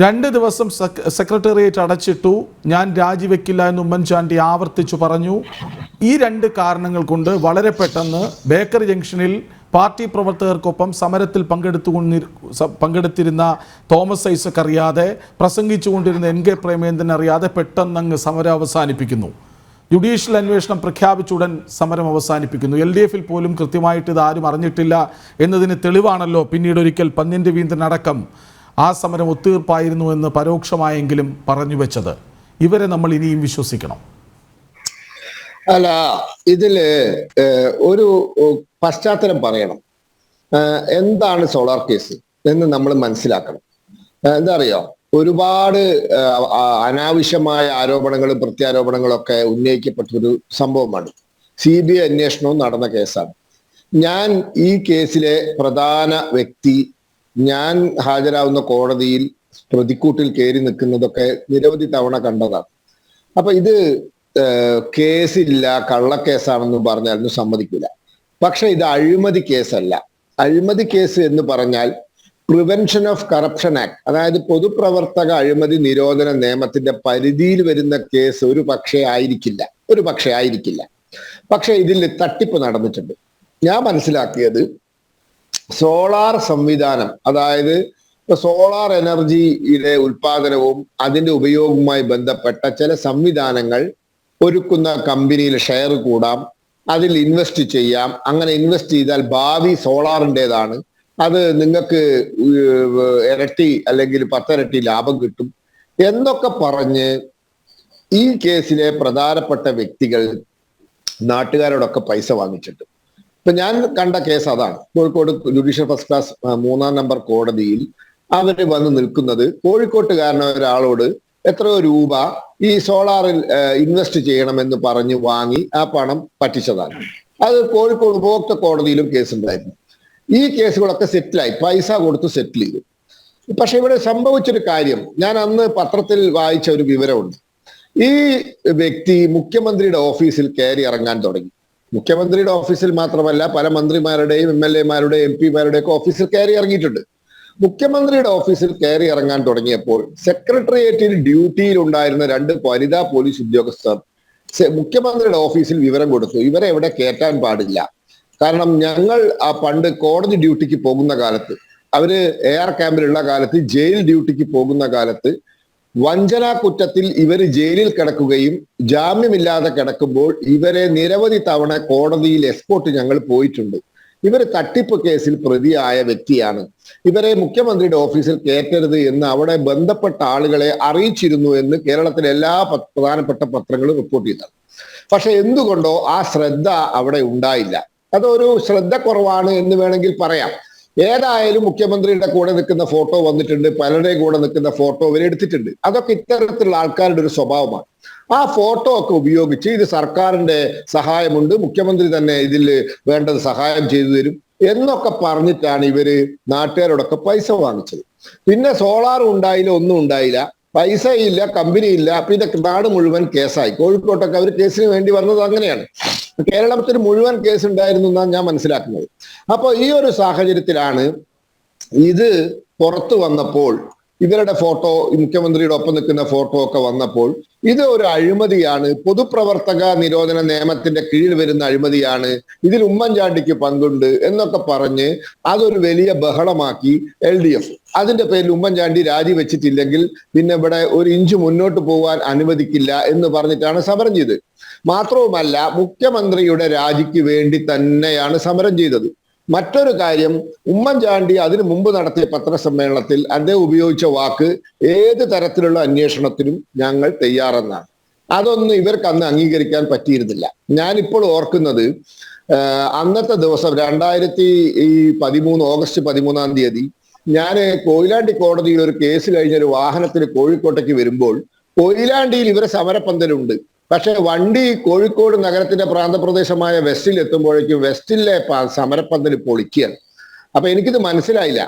രണ്ട് ദിവസം sec- secretariat അടച്ചിട്ടു. ഞാൻ രാജിവെക്കില്ല എന്ന് ഉമ്മൻചാണ്ടി ആവർത്തിച്ചു പറഞ്ഞു. ഈ രണ്ട് കാരണങ്ങൾ കൊണ്ട് വളരെ പെട്ടെന്ന് ബേക്കറി ജംഗ്ഷനിൽ പാർട്ടി പ്രവർത്തകർക്കൊപ്പം സമരത്തിൽ പങ്കെടുത്തുകൊണ്ടി പങ്കെടുത്തിരുന്ന തോമസ് ഐസക് അറിയാതെ പ്രസംഗിച്ചുകൊണ്ടിരുന്ന എൻ കെ പ്രേമേന്ദ്രൻ അറിയാതെ പെട്ടെന്ന് അങ്ങ് സമരം അവസാനിപ്പിക്കുന്നു. ജുഡീഷ്യൽ അന്വേഷണം പ്രഖ്യാപിച്ചുടൻ സമരം അവസാനിപ്പിക്കുന്നു. എൽ ഡി എഫിൽ പോലും കൃത്യമായിട്ട് ഇത് ആരും അറിഞ്ഞിട്ടില്ല എന്നതിന് തെളിവാണല്ലോ പിന്നീട് ഒരിക്കൽ പന്നിന്റെ രവീന്ദ്രൻ അടക്കം. ആ സമരം ഒത്തീർപ്പായിരുന്നു എന്ന് പരോക്ഷമായെങ്കിലും പറഞ്ഞു വെച്ചത്. ഇവരെ നമ്മൾ ഇനിയും വിശ്വസിക്കണം. അല്ല ഇതിൽ ഒരു പശ്ചാത്തലം പറയണം. എന്താണ് സോളാർ കേസ് എന്ന് നമ്മൾ മനസ്സിലാക്കണം. എന്താ അറിയോ ഒരുപാട് അനാവശ്യമായ ആരോപണങ്ങളും പ്രത്യാരോപണങ്ങളും ഒക്കെ ഉന്നയിക്കപ്പെട്ട ഒരു സംഭവമാണ്. സി ബി ഐ അന്വേഷണവും നടന്ന കേസാണ്. ഞാൻ ഈ കേസിലെ പ്രധാന വ്യക്തി ഞാൻ ഹാജരാവുന്ന കോടതിയിൽ പ്രതിക്കൂട്ടിൽ കയറി നിൽക്കുന്നതൊക്കെ നിരവധി തവണ കണ്ടതാണ്. അപ്പൊ ഇത് കേസില്ല കള്ളക്കേസാണെന്ന് പറഞ്ഞാലും സമ്മതിക്കില്ല പക്ഷെ ഇത് അഴിമതി കേസല്ല. അഴിമതി കേസ് എന്ന് പറഞ്ഞാൽ പ്രിവെൻഷൻ ഓഫ് കറപ്ഷൻ ആക്ട് അതായത് പൊതുപ്രവർത്തക അഴിമതി നിരോധന നിയമത്തിന്റെ പരിധിയിൽ വരുന്ന കേസ് ഒരു പക്ഷേ ആയിരിക്കില്ല. ഒരു പക്ഷേ ആയിരിക്കില്ല. പക്ഷെ ഇതിൽ തട്ടിപ്പ് നടന്നിട്ടുണ്ട്. ഞാൻ മനസ്സിലാക്കിയത് സോളാർ സംവിധാനം അതായത് ഇപ്പൊ സോളാർ എനർജിയുടെ ഉൽപാദനവും അതിന്റെ ഉപയോഗവുമായി ബന്ധപ്പെട്ട ചില സംവിധാനങ്ങൾ ഒരുക്കുന്ന കമ്പനിയിൽ ഷെയർ കൂടാം അതിൽ ഇൻവെസ്റ്റ് ചെയ്യാം. അങ്ങനെ ഇൻവെസ്റ്റ് ചെയ്താൽ ഭാവി സോളാറിന്റെതാണ്. അത് നിങ്ങൾക്ക് ഇരട്ടി അല്ലെങ്കിൽ പത്തിരട്ടി ലാഭം കിട്ടും. എന്നൊക്കെ പറഞ്ഞ് ഈ കേസിലെ പ്രധാനപ്പെട്ട വ്യക്തികൾ നാട്ടുകാരോടൊക്കെ പൈസ വാങ്ങിച്ചിട്ട് ഇപ്പൊ ഞാൻ കണ്ട കേസ് അതാണ്. കോഴിക്കോട് ജുഡീഷ്യൽ ഫസ്റ്റ് ക്ലാസ് മൂന്നാം നമ്പർ കോടതിയിൽ അവർ വന്ന് നിൽക്കുന്നത് കോഴിക്കോട്ടുകാരനായ ഒരാളോട് എത്രയോ രൂപ ഈ സോളാറിൽ ഇൻവെസ്റ്റ് ചെയ്യണമെന്ന് പറഞ്ഞ് വാങ്ങി ആ പണം പറ്റിച്ചതാണ്. അത് കോഴിക്കോട് ഉപഭോക്തൃ കോടതിയിലും കേസുണ്ടായിരുന്നു. ഈ കേസുകളൊക്കെ സെറ്റിലായി. പൈസ കൊടുത്ത് സെറ്റിൽ ചെയ്തു. പക്ഷെ ഇവിടെ സംഭവിച്ചൊരു കാര്യം. ഞാൻ അന്ന് പത്രത്തിൽ വായിച്ച ഒരു വിവരമുണ്ട്. ഈ വ്യക്തി മുഖ്യമന്ത്രിയുടെ ഓഫീസിൽ കയറി ഇറങ്ങാൻ തുടങ്ങി. മുഖ്യമന്ത്രിയുടെ ഓഫീസിൽ മാത്രമല്ല പല മന്ത്രിമാരുടെയും എം എൽ എമാരുടെയും എം പിമാരുടെയും ഒക്കെ ഓഫീസിൽ കയറി ഇറങ്ങിയിട്ടുണ്ട്. മുഖ്യമന്ത്രിയുടെ ഓഫീസിൽ കയറി ഇറങ്ങാൻ തുടങ്ങിയപ്പോൾ സെക്രട്ടേറിയറ്റിൽ ഡ്യൂട്ടിയിൽ ഉണ്ടായിരുന്ന രണ്ട് വനിതാ പോലീസ് ഉദ്യോഗസ്ഥർ മുഖ്യമന്ത്രിയുടെ ഓഫീസിൽ വിവരം കൊടുത്തു. ഇവരെ എവിടെ കയറ്റാൻ പാടില്ല. കാരണം ഞങ്ങൾ ആ പണ്ട് കോടതി ഡ്യൂട്ടിക്ക് പോകുന്ന കാലത്ത് അവർ എയർ ക്യാമ്പിലുള്ള കാലത്ത് ജയിൽ ഡ്യൂട്ടിക്ക് പോകുന്ന കാലത്ത് വഞ്ചനാ കുറ്റത്തിൽ ഇവർ ജയിലിൽ കിടക്കുകയും ജാമ്യമില്ലാതെ കിടക്കുമ്പോൾ ഇവരെ നിരവധി തവണ കോടതിയിൽ എസ്പോർട്ട് ഞങ്ങൾ പോയിട്ടുണ്ട്. ഇവർ തട്ടിപ്പ് കേസിൽ പ്രതിയായ വ്യക്തിയാണ്. ഇവരെ മുഖ്യമന്ത്രിയുടെ ഓഫീസിൽ കയറ്റരുത് എന്ന് അവിടെ ബന്ധപ്പെട്ട ആളുകളെ അറിയിച്ചിരുന്നു എന്ന് കേരളത്തിലെ എല്ലാ പ്രധാനപ്പെട്ട പത്രങ്ങളും റിപ്പോർട്ട് ചെയ്തതാണ് പക്ഷെ എന്തുകൊണ്ടോ ആ ശ്രദ്ധ അവിടെ ഉണ്ടായില്ല. അതൊരു ശ്രദ്ധ കുറവാണ് എന്ന് വേണമെങ്കിൽ പറയാം. ഏതായാലും മുഖ്യമന്ത്രിയുടെ കൂടെ നിൽക്കുന്ന ഫോട്ടോ വന്നിട്ടുണ്ട് പലരുടെയും കൂടെ നിൽക്കുന്ന ഫോട്ടോ ഇവർ എടുത്തിട്ടുണ്ട്. അതൊക്കെ ഇത്തരത്തിലുള്ള ആൾക്കാരുടെ ഒരു സ്വഭാവമാണ്. ആ ഫോട്ടോ ഒക്കെ ഉപയോഗിച്ച് ഇത് സർക്കാരിന്റെ സഹായമുണ്ട് മുഖ്യമന്ത്രി തന്നെ ഇതിൽ വേണ്ടത് സഹായം ചെയ്തു തരും എന്നൊക്കെ പറഞ്ഞിട്ടാണ് ഇവർ നാട്ടുകാരോടൊക്കെ പൈസ വാങ്ങിച്ചത്. പിന്നെ സോളാർ ഉണ്ടായില്ല ഒന്നും ഉണ്ടായില്ല. പൈസ ഇല്ല കമ്പനി ഇല്ല പിന്നെ നാട് മുഴുവൻ കേസായി. കോഴിക്കോട്ടൊക്കെ അവർ കേസിന് വേണ്ടി വന്നത് അങ്ങനെയാണ്. കേരളത്തിൽ മുഴുവൻ കേസ് ഉണ്ടായിരുന്നു എന്നാണ് ഞാൻ മനസ്സിലാക്കുന്നത്. അപ്പോൾ ഈ ഒരു സാഹചര്യത്തിലാണ് ഇത് പുറത്തു വന്നപ്പോൾ ഇവരുടെ ഫോട്ടോ മുഖ്യമന്ത്രിയുടെ ഒപ്പം നിൽക്കുന്ന ഫോട്ടോ ഒക്കെ വന്നപ്പോൾ ഇത് ഒരു അഴിമതിയാണ്. പൊതുപ്രവർത്തക നിരോധന നിയമത്തിന്റെ കീഴിൽ വരുന്ന അഴിമതിയാണ്. ഇതിൽ ഉമ്മൻചാണ്ടിക്ക് പങ്കുണ്ട് എന്നൊക്കെ പറഞ്ഞ് അതൊരു വലിയ ബഹളമാക്കി എൽ ഡി എഫ്. അതിന്റെ പേരിൽ ഉമ്മൻചാണ്ടി രാജിവെച്ചിട്ടില്ലെങ്കിൽ പിന്നെ ഇവിടെ ഒരു ഇഞ്ച് മുന്നോട്ട് പോകാൻ അനുവദിക്കില്ല എന്ന് പറഞ്ഞിട്ടാണ് സമരം ചെയ്തത്. മാത്രവുമല്ല മുഖ്യമന്ത്രിയുടെ രാജിക്ക് വേണ്ടി തന്നെയാണ് സമരം ചെയ്തത്. മറ്റൊരു കാര്യം ഉമ്മൻചാണ്ടി അതിനു മുമ്പ് നടത്തിയ പത്രസമ്മേളനത്തിൽ അദ്ദേഹം ഉപയോഗിച്ച വാക്ക് ഏത് തരത്തിലുള്ള അന്വേഷണത്തിനും ഞങ്ങൾ തയ്യാറെന്നാണ്. അതൊന്നും ഇവർക്ക് അന്ന് അംഗീകരിക്കാൻ പറ്റിയിരുന്നില്ല. ഞാനിപ്പോൾ ഓർക്കുന്നത് അന്നത്തെ ദിവസം രണ്ടായിരത്തി ഈ പതിമൂന്ന് ഓഗസ്റ്റ് പതിമൂന്നാം തീയതി ഞാൻ കൊയിലാണ്ടി കോടതിയിൽ ഒരു കേസ് കഴിഞ്ഞ ഒരു വാഹനത്തിൽ കോഴിക്കോട്ടേക്ക് വരുമ്പോൾ കൊയിലാണ്ടിയിൽ ഇവരെ സമരപ്പന്തലുണ്ട്. പക്ഷെ വണ്ടി കോഴിക്കോട് നഗരത്തിന്റെ പ്രാന്തപ്രദേശമായ വെസ്റ്റിൽ എത്തുമ്പോഴേക്കും വെസ്റ്റിലെ സമരപ്പന്തൽ പൊളിക്കുകയാണ്. അപ്പൊ എനിക്കിത് മനസ്സിലായില്ല.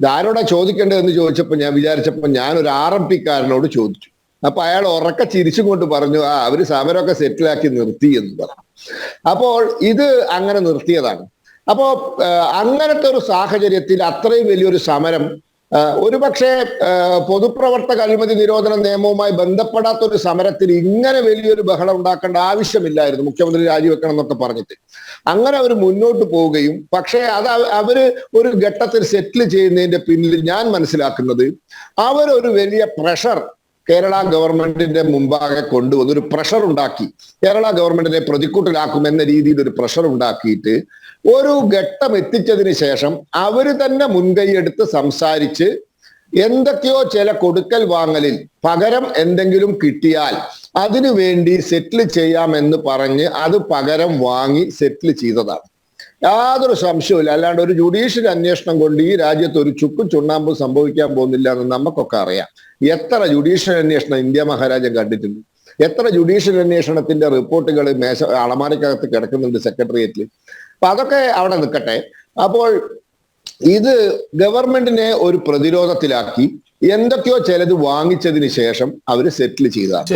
ഇതാരോടാ ചോദിക്കേണ്ടതെന്ന് ചോദിച്ചപ്പോൾ ഞാൻ വിചാരിച്ചപ്പോൾ ഞാൻ ഒരു ആർ എം പിക്കാരനോട് ചോദിച്ചു. അപ്പൊ അയാൾ ഉറക്ക ചിരിച്ചും കൊണ്ട് പറഞ്ഞു ആ അവർ സമരമൊക്കെ സെറ്റിലാക്കി നിർത്തി എന്ന് പറഞ്ഞു. അപ്പോൾ ഇത് അങ്ങനെ നിർത്തിയതാണ്. അപ്പോ അങ്ങനത്തെ ഒരു സാഹചര്യത്തിൽ അത്രയും വലിയൊരു സമരം ആ, ഒരുപക്ഷെ പൊതുപ്രവർത്തക അഴിമതി നിരോധന നിയമവുമായി ബന്ധപ്പെടാത്ത ഒരു സമരത്തിൽ ഇങ്ങനെ വലിയൊരു ബഹളം ഉണ്ടാക്കേണ്ട ആവശ്യമില്ലായിരുന്നു മുഖ്യമന്ത്രി രാജിവെക്കണം എന്നൊക്കെ പറഞ്ഞിട്ട്. അങ്ങനെ അവർ മുന്നോട്ട് പോവുകയും പക്ഷേ അത് അവർ ഒരു ഘട്ടത്തിൽ സെറ്റിൽ ചെയ്യുന്നതിന്റെ പിന്നിൽ ഞാൻ മനസ്സിലാക്കുന്നത് അവരൊരു വലിയ പ്രഷർ കേരള ഗവൺമെന്റിന്റെ മുമ്പാകെ കൊണ്ടുവന്ന് ഒരു പ്രഷർ ഉണ്ടാക്കി. കേരള ഗവൺമെന്റിനെ പ്രതിക്കൂട്ടിലാക്കുമെന്ന രീതിയിൽ ഒരു പ്രഷർ ഉണ്ടാക്കിയിട്ട് ഒരു ഘട്ടം എത്തിച്ചതിന് ശേഷം അവർ തന്നെ മുൻകൈയെടുത്ത് സംസാരിച്ച് എന്തൊക്കെയോ ചില കൊടുക്കൽ വാങ്ങലിൽ പകരം എന്തെങ്കിലും കിട്ടിയാൽ അതിനു വേണ്ടി സെറ്റിൽ ചെയ്യാമെന്ന് പറഞ്ഞ് അത് പകരം വാങ്ങി സെറ്റിൽ ചെയ്തതാണ്. യാതൊരു സംശയവുമില്ല. അല്ലാണ്ട് ഒരു ജുഡീഷ്യൽ അന്വേഷണം കൊണ്ട് ഈ രാജ്യത്ത് ഒരു ചുക്കും ചുണ്ണാമ്പും സംഭവിക്കാൻ പോകുന്നില്ല എന്ന് നമുക്കൊക്കെ അറിയാം. എത്ര ജുഡീഷ്യൽ അന്വേഷണം ഇന്ത്യ മഹാരാജൻ കണ്ടിട്ടുണ്ട്? എത്ര ജുഡീഷ്യൽ അന്വേഷണത്തിന്റെ റിപ്പോർട്ടുകൾ മേശ അളമാരക്കകത്ത് കിടക്കുന്നുണ്ട് സെക്രട്ടേറിയറ്റിൽ അപ്പൊ അതൊക്കെ അവിടെ നിൽക്കട്ടെ. അപ്പോൾ ഇത് ഗവൺമെന്റിനെ ഒരു പ്രതിരോധത്തിലാക്കി എന്തൊക്കെയോ ചിലത് വാങ്ങിച്ചതിന് ശേഷം അവർ സെറ്റിൽ ചെയ്തതാണ്.